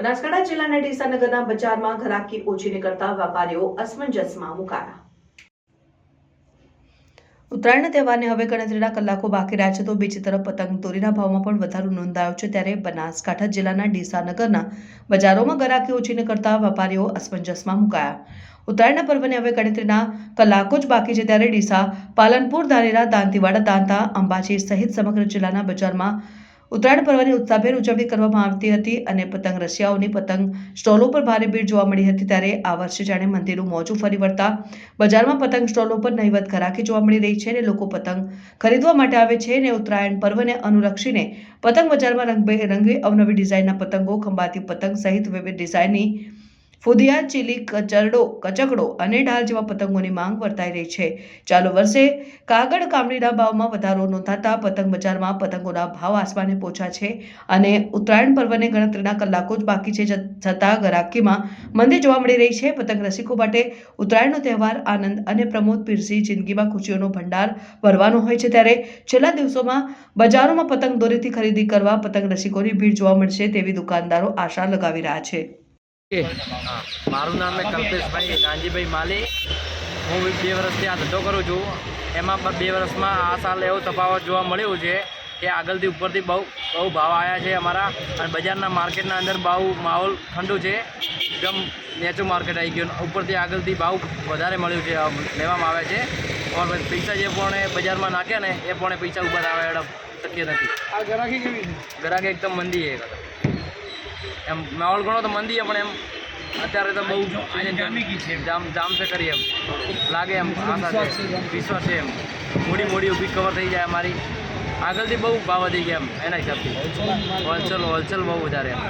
બનાસકાંઠા જિલ્લાના ડીસાનગરના બજારમાં ઘરાકી ઓછી નીકળતા વેપારીઓ અસમંજસમાં મુકાયા. ઉત્તરાયણના તહેવારને હવે ગણતરીના કલાકો બાકી રહ્યા છે તો બીજી તરફ પતંગ દોરીના ભાવમાં પણ વધારો નોંધાયો છે ત્યારે બનાસકાંઠા જિલ્લાના ડીસા નગરના બજારોમાં ગરાકી ઓછી નીકળતા વેપારીઓ અસમંજસમાં મુકાયા. ઉત્તરાયણના પર્વને હવે ગણતરીના કલાકો જ બાકી છે ત્યારે ડીસા પાલનપુર ધાનેરા દાંતીવાડા, દાંતા, અંબાજી સહિત સમગ્ર જિલ્લાના બજારમાં ઉત્તરાયણ પર્વની ઉત્સાહભેર ઉજવણી કરવામાં આવતી હતી અને પતંગ રશિયાઓની પતંગ સ્ટોલો પર ભારે ભીડ જોવા મળી હતી ત્યારે આ વર્ષે જાણે મંદિરનું મોજું ફરી વળતા બજારમાં પતંગ સ્ટોલો પર નહીવત ઘરાકી જોવા મળી રહી છે અને લોકો પતંગ ખરીદવા માટે આવે છે અને ઉત્તરાયણ પર્વને અનુલક્ષીને પતંગ બજારમાં રંગબેરંગી અવનવી ડિઝાઇનના પતંગો, ખંભાતી પતંગ સહિત વિવિધ ડિઝાઇનની ફુદિયા, ચીલી, કચરડો, કચકડો અને ઢાલ જેવા પતંગોની માંગ વર્તાઈ રહી છે. ચાલુ વર્ષે કાગળ કામડીના ભાવમાં વધારો નોંધાતા પતંગ બજારમાં પતંગોના ભાવ આસમાને પહોંચ્યા છે અને ઉત્તરાયણ પર્વને ગણતરીના કલાકો જ બાકી છે છતાં ગરાકીમાં મંદી જોવા મળી રહી છે. પતંગ રસિકો માટે ઉત્તરાયણનો તહેવાર આનંદ અને પ્રમોદ પીરસી જિંદગીમાં ખુશીઓનો ભંડાર ભરવાનો હોય છે ત્યારે છેલ્લા દિવસોમાં બજારોમાં પતંગ દોરીથી ખરીદી કરવા પતંગ રસિકોની ભીડ જોવા મળશે તેવી દુકાનદારો આશા લગાવી રહ્યા છે. મારું નામ છે કલ્પેશભાઈ ગાંધીભાઈ માલી. હું બે વર્ષથી આ ધંધો કરું છું. એમાં પણ બે વર્ષમાં આ સાલ એવો તફાવત જોવા મળ્યું છે કે આગળથી ઉપરથી બહુ બહુ ભાવ આવ્યા છે અમારા. અને બજારના માર્કેટના અંદર બહુ માહોલ ઠંડુ છે. એકદમ નેચું માર્કેટ આવી ગયું. ઉપરથી આગળથી ભાવ વધારે મળ્યું છે લેવામાં આવે છે. પણ પૈસા જે પણ બજારમાં નાખ્યા ને એ પણ પૈસા ઉપર આવે એડમ શક્ય નથી. આ ગ્રાહકી કેવી છે? ગ્રાહક એકદમ મંદી છે. એમ માહોલ ઘણો તો મંદી છે પણ એમ અત્યારે તો બહુ જામ જામ છે કરી એમ. લાગે એમ આશા છે વિશ્વાસ છે એમ. મોડી મોડી ઊભી કવર થઈ જાય અમારી. આગળથી બહુ ભાવ વધી ગયા એમ એના હિસાબથી. હોલસેલ હોલસેલ બહુ વધારે એમ.